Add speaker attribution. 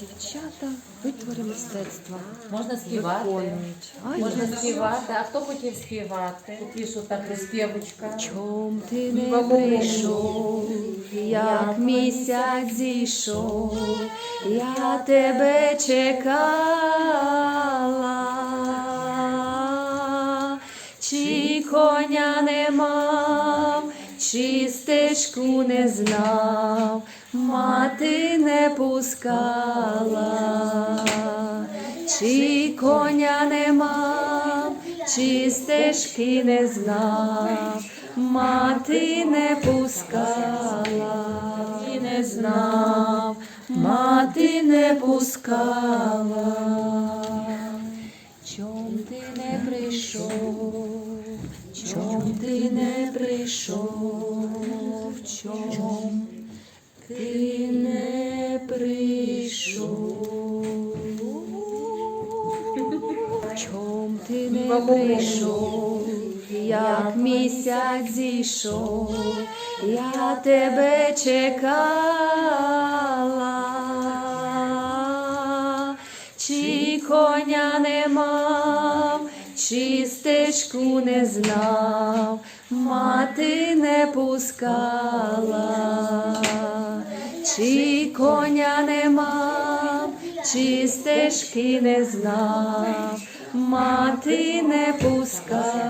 Speaker 1: дівчата витвори мистецтва.
Speaker 2: Можна співати.
Speaker 1: Виконують. А
Speaker 2: Можна
Speaker 1: я-
Speaker 2: співати. А хто хотів співати? Що так приспівочка.
Speaker 1: Чом ти не прийшов, як місяць зійшов, я тебе чекала, чи коня не мав, чи стежку не знав, мати не пускала, чи коня не мав, чи стежки не знав, мати не пускала, і не знав, мати не пускала. Чом ти не прийшов, чом ти не прийшов, чом ти не прийшов, чом ти не прийшов, як місяць зійшов, я тебе чекала, чи коня не мав, чи стежку не знав, мати не пускала, чи коня не мав, чи стежки не знав, мати не пускала.